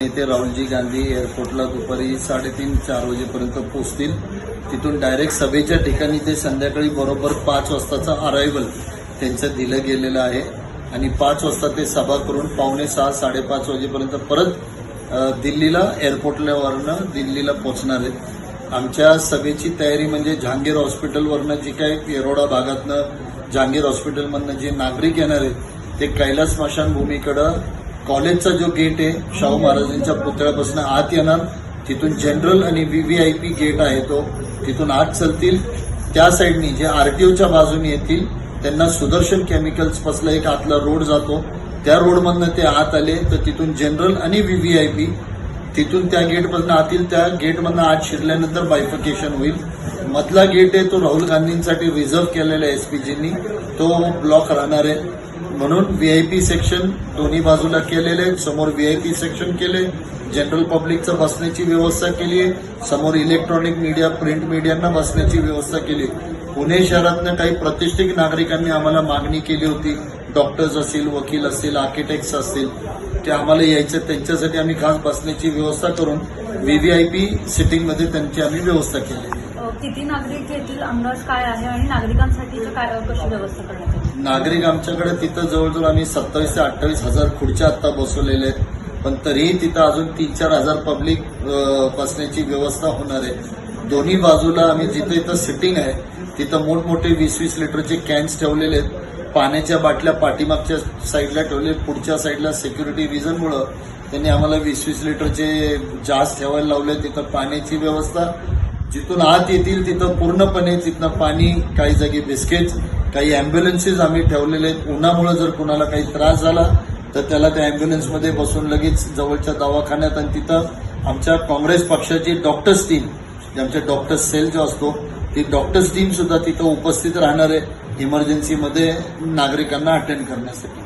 नेते राहुलजी गांधी एअरपोर्टला दुपारी साडेतीन चार वाजेपर्यंत पोहोचतील. तिथून डायरेक्ट सभेच्या ठिकाणी ते संध्याकाळी बरोबर पाच वाजताचा अरायव्हल त्यांचं दिलं गेलेलं आहे. आणि पाच वाजता ते सभा करून पावणे सहा साडेपाच वाजेपर्यंत परत दिल्लीला एअरपोर्टवरनं दिल्लीला पोहोचणार आहेत. आमच्या सभेची तयारी म्हणजे जहांगीर हॉस्पिटलवरनं जी काय येरोडा भागातनं जहांगीर हॉस्पिटलमधनं जे नागरिक येणार आहेत ते कैलास स्मशानभूमीकडं कॉलेजचा जो गेट आहे शाहू महाराजांच्या पुतळ्यापासून आत येणार. तिथून जनरल आणि व्हीव्हीआयपी गेट आहे तो. तिथून आत चलतील. त्या साईडनी जे आरटीओच्या बाजूने येतील त्यांना सुदर्शन केमिकल्स पासला एक आतला रोड जातो. त्या रोडमधनं ते आत आले तर तिथून जनरल आणि व्हीव्हीआयपी तिथून त्या गेटमधनं आतील त्या गेटमधनं आत शिरल्यानंतर बायफिकेशन होईल. मधला गेट आहे तो राहुल गांधींसाठी रिझर्व्ह केलेला आहे एसपीजींनी तो ब्लॉक राहणार आहे. म्हणून व्हीआयपी सेक्शन दोन्ही बाजूला केलेले आहे समोर व्हीआयपी सेक्शन केले जनरल पब्लिकचं बसण्याची व्यवस्था केली आहे समोर इलेक्ट्रॉनिक मीडिया प्रिंट मीडियांना बसण्याची व्यवस्था केली. पुणे शहरातनं काही प्रतिष्ठित नागरिकांनी आम्हाला मागणी केली होती. डॉक्टर्स असतील वकील असतील आर्किटेक्ट्स असतील ते आम्हाला यायचं त्यांच्यासाठी आम्ही खास बसण्याची व्यवस्था करून व्हीव्हीआयपी सिटिंगमध्ये त्यांची आम्ही व्यवस्था केली. आहे किती नागरिक येतील अंदाज काय आहे आणि नागरिकांसाठी कशी व्यवस्था करण्यात येईल? नागरिक आमच्याकडे तिथं जवळजवळ आम्ही सत्तावीस ते अठ्ठावीस हजार खुर्च्या आत्ता बसवलेल्या आहेत. पण तरीही तिथं अजून तीन चार हजार पब्लिक बसण्याची व्यवस्था होणार आहे. दोन्ही बाजूला आम्ही जिथं इथं सिटिंग आहे तिथं मोठमोठे वीस वीस लिटरचे कॅन्स ठेवलेले आहेत. पाण्याच्या बाटल्या पाठीमागच्या साईडला ठेवले पुढच्या साईडला सिक्युरिटी रिझनमुळं त्यांनी आम्हाला वीस वीस लिटरचे जास ठेवायला लावले तिथं पाण्याची व्यवस्था जिथून आत येतील तिथं पूर्णपणे तिथनं पाणी काही जागी बिस्किट्स काही अँब्युलन्सेस आम्ही ठेवलेले आहेत. उन्हामुळे जर कुणाला काही त्रास झाला तर त्याला त्या अँब्युलन्समध्ये बसून लगेच जवळच्या दवाखान्यात आणि तिथं आमच्या काँग्रेस पक्षाची डॉक्टर्स टीम जे आमच्या डॉक्टर्स सेल जो असतो ती डॉक्टर्स टीम सुद्धा तिथं उपस्थित राहणार आहे. इमर्जन्सीमध्ये नागरिकांना अटेंड करण्यासाठी.